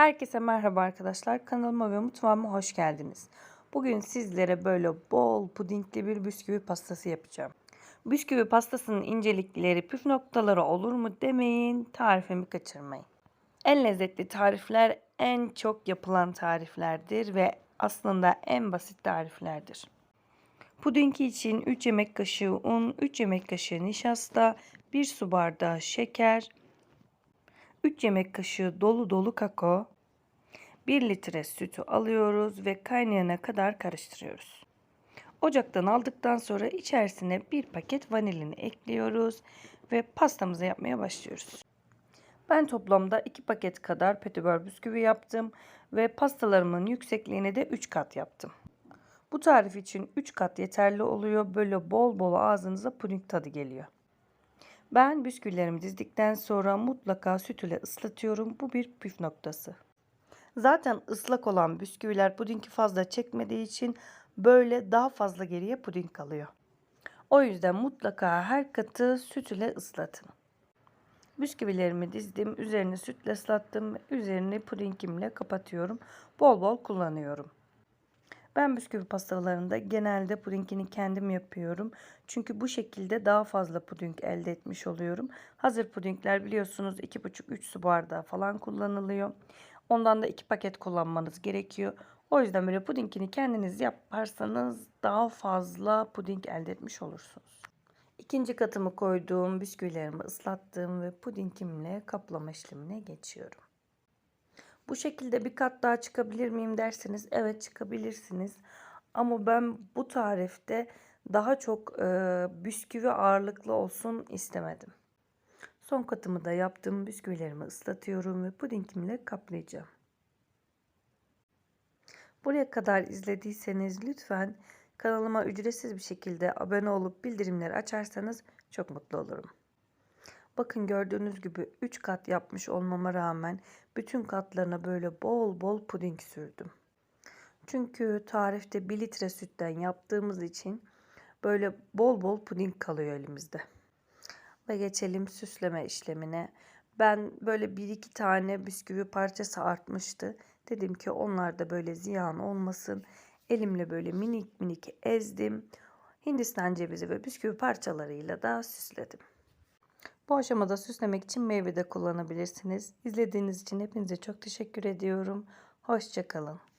Herkese merhaba arkadaşlar. Kanalıma ve mutfağıma hoş geldiniz. Bugün sizlere böyle bol pudingli bir bisküvi pastası yapacağım. Bisküvi pastasının incelikleri, püf noktaları olur mu demeyin, tarifimi kaçırmayın. En lezzetli tarifler en çok yapılan tariflerdir ve aslında en basit tariflerdir. Pudingi için 3 yemek kaşığı un, 3 yemek kaşığı nişasta, 1 su bardağı şeker, 3 yemek kaşığı dolu dolu kakao, 1 litre sütü alıyoruz ve kaynayana kadar karıştırıyoruz. Ocaktan aldıktan sonra içerisine bir paket vanilini ekliyoruz ve pastamızı yapmaya başlıyoruz. Ben toplamda 2 paket kadar petibör bisküvi yaptım ve pastalarımın yüksekliğini de 3 kat yaptım. Bu tarif için 3 kat yeterli oluyor. Böyle bol bol ağzınıza puding tadı geliyor. Ben bisküvilerimi dizdikten sonra mutlaka süt ile ıslatıyorum. Bu bir püf noktası. Zaten ıslak olan bisküviler pudingi fazla çekmediği için böyle daha fazla geriye puding kalıyor. O yüzden mutlaka her katı süt ile ıslatın. Bisküvilerimi dizdim, üzerini sütle ıslattım, üzerini pudingimle kapatıyorum. Bol bol kullanıyorum. Ben bisküvi pastalarında genelde pudingini kendim yapıyorum. Çünkü bu şekilde daha fazla puding elde etmiş oluyorum. Hazır pudingler biliyorsunuz 2,5-3 su bardağı falan kullanılıyor. Ondan da 2 paket kullanmanız gerekiyor. O yüzden böyle pudingini kendiniz yaparsanız daha fazla puding elde etmiş olursunuz. İkinci katımı koyduğum bisküvilerimi ıslattım ve pudingimle kaplama işlemine geçiyorum. Bu şekilde bir kat daha çıkabilir miyim derseniz evet çıkabilirsiniz. Ama ben bu tarifte daha çok e, bisküvi ağırlıklı olsun istemedim. Son katımı da yaptım. Bisküvilerimi ıslatıyorum ve pudingimle kaplayacağım. Buraya kadar izlediyseniz lütfen kanalıma ücretsiz bir şekilde abone olup bildirimleri açarsanız çok mutlu olurum. Bakın gördüğünüz gibi 3 kat yapmış olmama rağmen bütün katlarına böyle bol bol puding sürdüm. Çünkü tarifte 1 litre sütten yaptığımız için böyle bol bol puding kalıyor elimizde. Ve geçelim süsleme işlemine. Ben böyle bir iki tane bisküvi parçası artmıştı. Dedim ki onlar da böyle ziyan olmasın. Elimle böyle minik minik ezdim. Hindistan cevizi ve bisküvi parçalarıyla da süsledim. Bu aşamada süslemek için meyve de kullanabilirsiniz. İzlediğiniz için hepinize çok teşekkür ediyorum. Hoşçakalın.